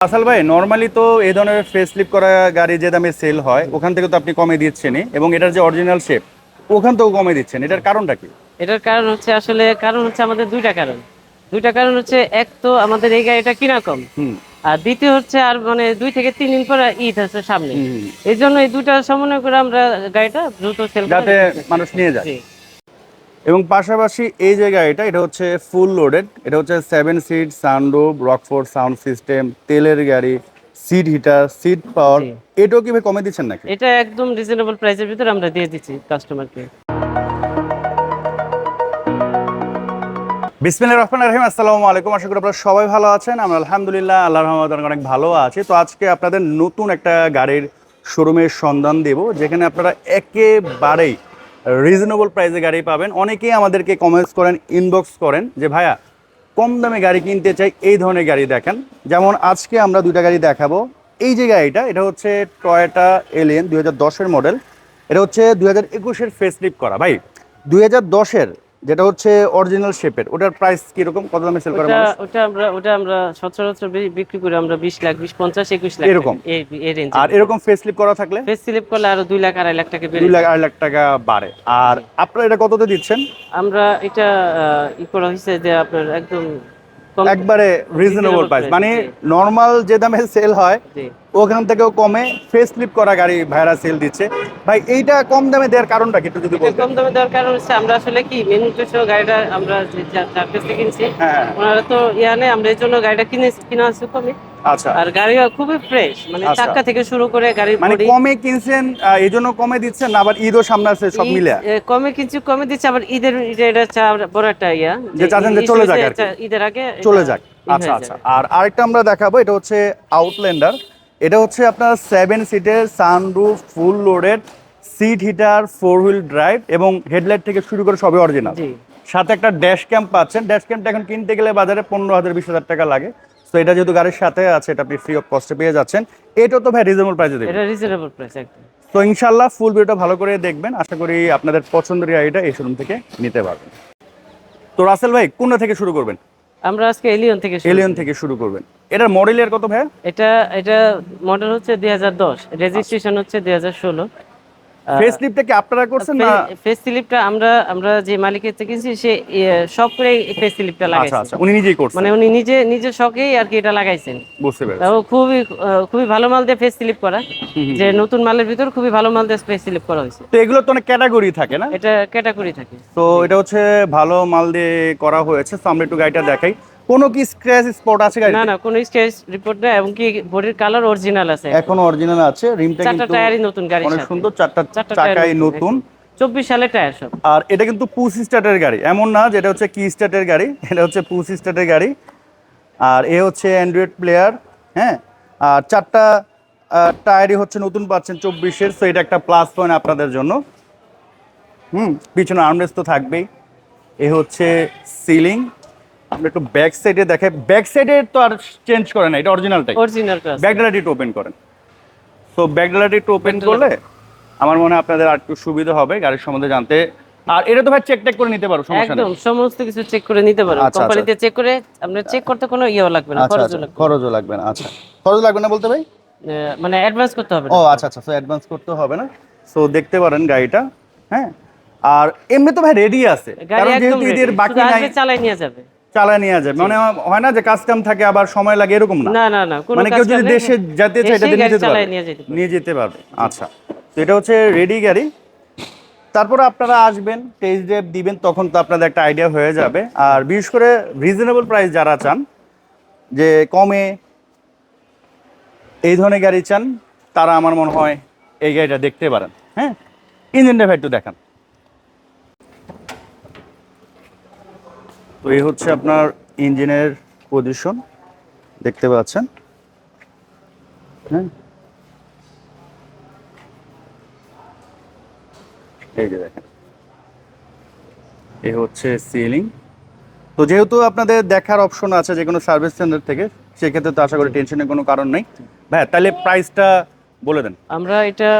আসল ভাই নর্মালি তো এই ধরনের ফেস স্লিপ করা গাড়ি যে দামে সেল হয় ওখান থেকে তো আপনি কমে দিচ্ছেনই এবং এটার যে অরিজিনাল শেপ ওখান থেকেও কমে দিচ্ছেন। এটার কারণটা কি? এটার কারণ হচ্ছে আসলে কারণ হচ্ছে আমাদের দুইটা কারণ। দুইটা কারণ হচ্ছে এক তো আমাদের এই গাড়িটা কিনা কম আর দ্বিতীয় হচ্ছে আর মানে দুই থেকে তিন দিন পর ঈদ আছে সামনে। এই জন্য এই দুইটা সমন্বয় করে আমরা গাড়িটা দ্রুত সেল যাতে মানুষ নিয়ে যায়। এবং পাশাপাশি এই যে গাড়িটা এটা হচ্ছে ফুল লোডেড এটা হচ্ছে seven seat sunroof Rockford sound system তেলের গাড়ি সিট হিটার সিট পাওয়ার এটাও কি কমে দিচ্ছেন নাকি? এটা একদম রিজনেবল প্রাইসের ভিতরে আমরা দিয়ে দিচ্ছি কাস্টমারকে বিসমিল্লাহ রহমান রহিম আসসালামু আলাইকুম। আশা করি আপনারা সবাই ভালো আছেন। আমরা আলহামদুলিল্লাহ আল্লাহ রহমতে অনেক অনেক ভালো আছি। তো আজকে আপনাদের নতুন একটা গাড়ির শোরুমের সন্ধান দেব যেখানে আপনারা একেবারেই রিজনেবল প্রাইসে গাড়ি পাবেন। অনেকেই আমাদেরকে কমেন্টস করেন ইনবক্স করেন যে, ভাইয়া, কম দামে গাড়ি কিনতে চাই, এই ধরনের গাড়ি দেখেন। যেমন আজকে আমরা দুইটা গাড়ি দেখাবো। এই যে গাড়িটা, এটা হচ্ছে টয়োটা এলিয়েন দুই হাজার মডেল এটা হচ্ছে দুই হাজার একুশের ফেসলিপ করা। ভাই, দুই হাজার দশের যেটা হচ্ছে অরিজিনাল শেপের ওটার প্রাইস কীরকম? কত দামে সেল করে ওটা মানুষ? ওটা আমরা ওটা আমরা সচরাচর বিক্রি করি আমরা বিশ লাখ বিশ পঞ্চাশ একুশ লাখ। এরকম? এই রেঞ্জ আর এরকম ফেস স্লিপ করা থাকলে? ফেস স্লিপ করলে আরও দুই লাখ আড়াই লাখ টাকা বেড়ে দুই লাখ আড়াই লাখ টাকা বাড়ে। আর আপনারা এটা কততে দিচ্ছেন? আমরা এটা ই করা হয়েছে যে আপনার একদম একবারে রিজনেবল প্রাইস মানে। নর্মাল যে দামে সেল হয় ওখান থেকেও কমে ফেস স্লিপ করা গাড়ি ভাইরা সেল দিচ্ছে। ভাই এইটা কম দামে দেওয়ার কারণটা কি একটু যদি এটা বলতেন? কম দামে দেওয়ার কারণ হচ্ছে আমরা আসলে কি মেন উদ্দেশ্য গাড়িটা আমরা যার কাছ থেকে কিনছি হ্যাঁ ওনারা তো ইয়া নেই আমরা এই জন্য গাড়িটা কিনে কিনা আছে কমে আচ্ছা। আর গাড়ি খুবই ফ্রেশ মানে আচ্ছা। চাক্কা থেকে শুরু করে গাড়ির মানে কমে কিনছেন এই জন্য কমে দিচ্ছেন আবার ঈদও সামনে আছে সব মিলে? কমে কিছু কমে দিচ্ছে আবার ঈদের এটা বড় একটা ইয়া। যে চাচ্ছেন যে চলে যাক ঈদের আগে চলে যাক। আচ্ছা আচ্ছা। আর আরেকটা আমরা দেখাবো এটা হচ্ছে আউটল্যান্ডার এটা হচ্ছে আপনার সেভেন সিটের sunroof full loaded seat heater four wheel drive এবং হেডলাইট থেকে শুরু করে সবই অরিজিনাল। সাথে একটা ড্যাশ ক্যাম্প পাচ্ছেন। ড্যাশ ক্যাম্পটা এখন কিনতে গেলে বাজারে পনেরো হাজার বিশ হাজার টাকা লাগে। তো এটা যেহেতু গাড়ির সাথে আছে এটা আপনি ফ্রি অফ কস্টে পেয়ে যাচ্ছেন। এটা তো ভাই রিজনেবল প্রাইসে দেবেন। এটা রিজনেবল প্রাইস একদম। তো ইনশাল্লাহ ফুল ভিডিওটা ভালো করে দেখবেন। আশা করি আপনাদের পছন্দের গাড়িটা এই শোরুম থেকে নিতে পারবেন। তো রাসেল ভাই কোনটা থেকে শুরু করবেন? আমরা আজকে এলিয়ন থেকে শুরু এলিয়ন থেকে শুরু করবেন। এটার মডেল মডেলের কত ভাই এটা এটা মডেল হচ্ছে দুই হাজার দশ। রেজিস্ট্রেশন হচ্ছে দুই হাজার ষোলো। ফেস লিফটটা কি আপনারা করছেন না? ফেস স্লিপটা আমরা আমরা যে মালিকের থেকে কিনছি সে ইয়ে, শখ করে ফেস স্লিপটা আচ্ছা লাগাইছে। আচ্ছা উনি নিজেই করছেন। মানে উনি নিজে নিজে শখেই আর কি এটা লাগাইছেন। বুঝতে পেরেছি। তাও খুবই খুবই ভালো মাল দিয়ে ফেস স্লিপ করা। যে নতুন মালের ভিতর খুবই ভালো মাল দিয়ে ফেস স্লিপ করা হয়েছে। তো এগুলো তো অনেক ক্যাটাগরি থাকে না? এটা ক্যাটাগরি থাকে। তো এটা হচ্ছে ভালো মাল দিয়ে করা হয়েছে। তো আমরা একটু গাড়িটা দেখাই। কোনো কি স্ক্র্যাচ স্পট আছে গাড়ি না না কোনো স্টেজ রিপোর্ট না এবং কি বডির কালার অরিজিনাল আছে? এখনও অরিজিনাল আছে রিমটা কিন্তু চারটা টায়ারই নতুন গাড়ির অনেক সুন্দর চারটা চাকাই নতুন চব্বিশ সালে টায়ার সব। আর এটা কিন্তু পুশ স্টার্টের গাড়ি এমন না যেটা হচ্ছে কি স্টার্টের গাড়ি এটা হচ্ছে পুশ স্টার্টের গাড়ি। আর এ হচ্ছে অ্যান্ড্রয়েড প্লেয়ার হ্যাঁ? আর চারটা টায়ারই হচ্ছে নতুন পাচ্ছেন চব্বিশের তো এটা একটা প্লাস পয়েন্ট আপনাদের জন্য। হুম পিছনে আর্মরেস্ট তো থাকবেই। এ হচ্ছে সিলিং আমরা একটু ব্যাক সাইডে দেখাই ব্যাক সাইডে তো আর চেঞ্জ করে না এটা অরিজিনালটাই অরিজিনাল ক্লাস ব্যাক ডালাটি ওপেন করেন। তো ব্যাক ডালাটি ওপেন করলে আমার মনে হয় আপনাদের আর একটু সুবিধা হবে গাড়ির সম্বন্ধে জানতে। আর এটা তো ভাই চেক টেক করে নিতে পারো সমস্যা নেই। একদম সমস্ত কিছু চেক করে নিতে পারো। আচ্ছা, কোম্পানিতে চেক করে আপনার চেক করতে কোনো ইয়েও লাগবে না আচ্ছা খরচও আচ্ছা লাগবে না। খরচও লাগবে না আচ্ছা। খরচ লাগবে না বলতে ভাই? মানে অ্যাডভান্স করতে হবে ও আচ্ছা আচ্ছা সো অ্যাডভান্স করতে হবে না। সো দেখতে পারেন গাড়িটা হ্যাঁ? আর এমনি তো ভাই রেডি আছে। কারণ যেহেতু ready, বাকি নাই। চালাই নিয়ে যাবে। চালায় নিয়ে যাবে মানে হয় না যে কাজ কাম থাকে আবার সময় লাগে এরকম না। না না না মানে কেউ যদি দেশে যেতে চায় এটা নিয়ে যেতে পারবে। নিয়ে যেতে পারবে। আচ্ছা। তো এটা হচ্ছে রেডি গাড়ি। তারপরে আপনারা আসবেন টেস্ট ড্রাইভ দিবেন তখন তো আপনাদের একটা আইডিয়া হয়ে যাবে। আর বিশেষ করে রিজনেবল প্রাইস যারা চান যে কমে এই ধরনের গাড়ি চান তারা আমার মনে হয় এই গাড়িটা দেখতে পারেন। হ্যাঁ? ইঞ্জিনটা ভাই একটু দেখান। তো এই হচ্ছে আপনার ইঞ্জিনের পজিশন দেখতে পাচ্ছেন। হ্যাঁ। এই যে দেখেন। এই হচ্ছে সিলিং তো যেহেতু আপনাদের দেখার অপশন আছে যে কোনো সার্ভিস সেন্টার থেকে সেক্ষেত্রে তো আশা করি টেনশনের কোনো কারণ নেই। ভাই তাহলে প্রাইসটা বলে দেন। আমরা এটা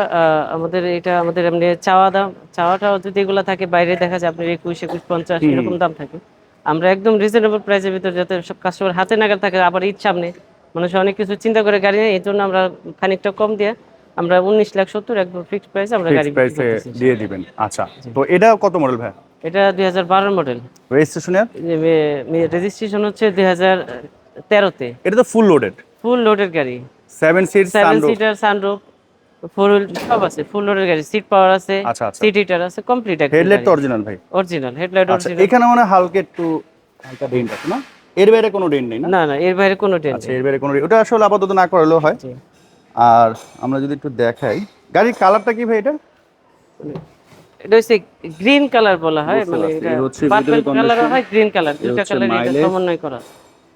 আমাদের এটা আমাদের এমনি চাওয়া দাম চাওয়াটাও যদি এগুলো থাকে বাইরে দেখা যায় আপনার একুশ একুশ পঞ্চাশ এরকম দাম থাকে। আমরা একদম রিজনেবল প্রাইসের ভিতরে যাতে সব কাস্টমার হাতে নাগাদ থাকে আবার ঈদ সামনে মানুষ অনেক কিছু চিন্তা করে গাড়ি নেয় এই জন্য আমরা খানিকটা কম দিয়ে আমরা উনিশ লাখ সত্তর একদম ফিক্সড প্রাইস আমরা গাড়ি প্রাইসে দিয়ে দিবেন। আচ্ছা তো এটা কত মডেল ভাই এটা দুই হাজার বারোর মডেল রেজিস্ট্রেশনের রেজিস্ট্রেশন হচ্ছে দুই হাজার তেরোতে। এটা তো ফুল লোডেড ফুল লোডের গাড়ি। Seven seat seven seater sunroof wheel সব আছে ফুল লোডের গাড়ি সিট পাওয়ার আছে আচ্ছা আচ্ছা। সিট হিটার আছে কমপ্লিট হেডলাইট তো অরিজিনাল ভাই। অরিজিনাল হেডলাইট আচ্ছা অরিজিনাল এখানে মানে হালকা একটু হালকা ডেন্ট আছে না? এর বাইরে কোনো ডেন্ট নেই না? না না এর বাইরে কোনো টেন আচ্ছা এর বাইরে কোনো ওটা আসলে আপাতত না করলেও হয়। আর আমরা যদি একটু দেখাই গাড়ির কালারটা কি ভাই এটা এটা হচ্ছে গ্রিন কালার বলা হয় মানে এটা পার্পল কালার হয় গ্রিন কালার দুটো কালার এটা সমন্বয় করা।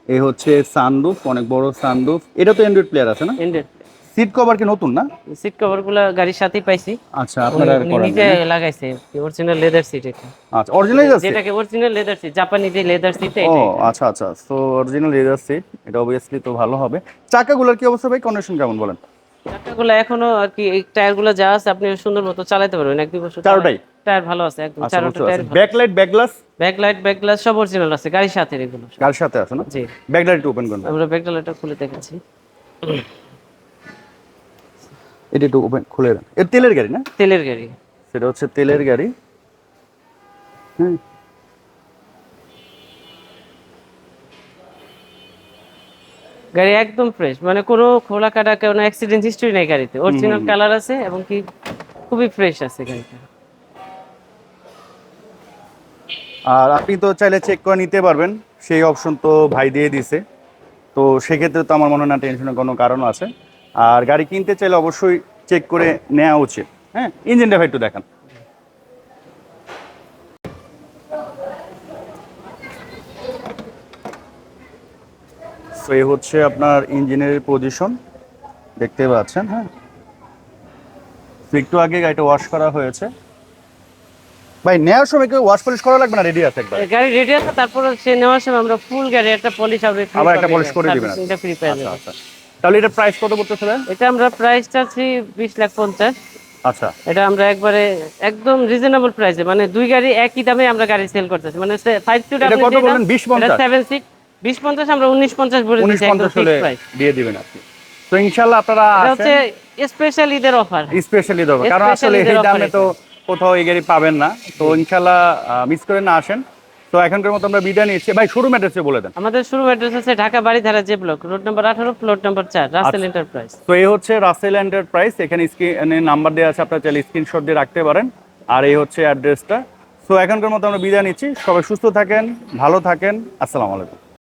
এই হচ্ছে সানরুফ অনেক বড় সানরুফ এটা তো অ্যান্ড্রয়েড প্লেয়ার আছে না? এন্ডেড সিট কভার কি নতুন না? সিট কভারগুলা গাড়ির সাথেই পাইছি। আচ্ছা আপনারা করেন নিজে লাগাইছে অরিজিনাল লেদার সিট এটা। আচ্ছা অরিজিনাল আছে যেটাকে অরিজিনাল লেদার সিট জাপানি যে লেদার সিট এটা। ও আচ্ছা আচ্ছা তো অরিজিনাল লেদার সিট এটা অবভিয়াসলি তো ভালো হবে। চাকাগুলোর কি অবস্থা ভাই? কন্ডিশন কেমন বলেন? চাকাগুলো এখনও আর কি এই টায়ারগুলো যা আছে আপনি সুন্দর মতো চালাতে পারবেন। এক দুই বছর চারোটাই? টায়ার ভালো আছে একদম আচ্ছা চারোটা tyre backlight back glass back light back glass সব অরিজিনাল আছে গাড়ির সাথে এগুলো। কার সাথে আছে না? জি। ব্যাকলাইট ওপেন করুন। আমরা ব্যাক লাইটটা খুলে দেখাচ্ছি। এটা একটু ওপেন খুলে দেন এটা তেলের গাড়ি না? তেলের গাড়ি। সেটা হচ্ছে তেলের গাড়ি। হুম। গাড়ি একদম ফ্রেশ মানে কোনো খোলা কাটা কোনো অ্যাক্সিডেন্ট হিস্টরি নাই গাড়িতে। অরিজিনাল কালার আছে এবং কি খুবই ফ্রেশ আছে গাড়িটা। আর আপনি তো চাইলে চেক করে নিতে পারবেন সেই অপশন তো ভাই দিয়ে দিছে তো সেক্ষেত্রে তো আমার মনে হয় না টেনশনের কোনো কারণ আছে। আর গাড়ি কিনতে চাইলে অবশ্যই চেক করে নেওয়া উচিত। হ্যাঁ ইঞ্জিনটা ভাই একটু দেখান। তো এই হচ্ছে আপনার ইঞ্জিনের পজিশন দেখতে পাচ্ছেন হ্যাঁ। একটু আগে গাড়িটা ওয়াশ করা হয়েছে। ভাই নেওয়ার সময় কেউ ওয়াশ পলিশ করা লাগবে না? রেডি আছে একবার। গাড়ি রেডি আছে তারপর সে নেওয়ার সময় আমরা ফুল গাড়ি একটা পলিশ হবে আবার একটা polish করে দিবেন। এটা ফ্রি পেয়ে আচ্ছা যাবে আচ্ছা। তাহলে এটা প্রাইস কত পড়তেছে? এটা আমরা প্রাইস চাচ্ছি বিশ লাখ পঞ্চাশ। আচ্ছা। এটা আমরা একবারে একদম রিজনেবল প্রাইসে মানে দুই গাড়ি একই দামে আমরা গাড়ি সেল করতেছি। মানে ফাইভ সিট এটা কত বললেন? 20 50? সেভেন সিট বিশ পঞ্চাশ আমরা উনিশ পঞ্চাশ বলে উনিশ দিচ্ছি একদম হলে প্রাইস দিয়ে দিবেন আপনি। তো ইনশাআল্লাহ আপনারা এটা হচ্ছে স্পেশাল ঈদের অফার স্পেশালি দেবো কারণ আসলে এই ঈদের দামে তো কোথাও এই গাড়ি পাবেন না। তো ইনশাল্লাহ মিস করে না আসেন। তো এখনকার মতো আমরা বিদায় নিচ্ছি। ভাই শোরুম অ্যাড্রেসে বলে দেন। আমাদের শুরু অ্যাড্রেস হচ্ছে ঢাকা বাড়িধারা যে ব্লক রোড নাম্বার আঠারো প্লট নাম্বার চার রাসেল আচ্ছা। এন্টারপ্রাইজ। তো এই হচ্ছে রাসেল এন্টারপ্রাইজ এখানে স্ক্রিনে নাম্বার দেওয়া আছে আপনারা চাইলে স্ক্রিনশট দিয়ে রাখতে পারেন। আর এই হচ্ছে অ্যাড্রেসটা। সো এখনকার মতো আমরা বিদায় নিচ্ছি। সবাই সুস্থ থাকেন ভালো থাকেন। আসসালামু আলাইকুম।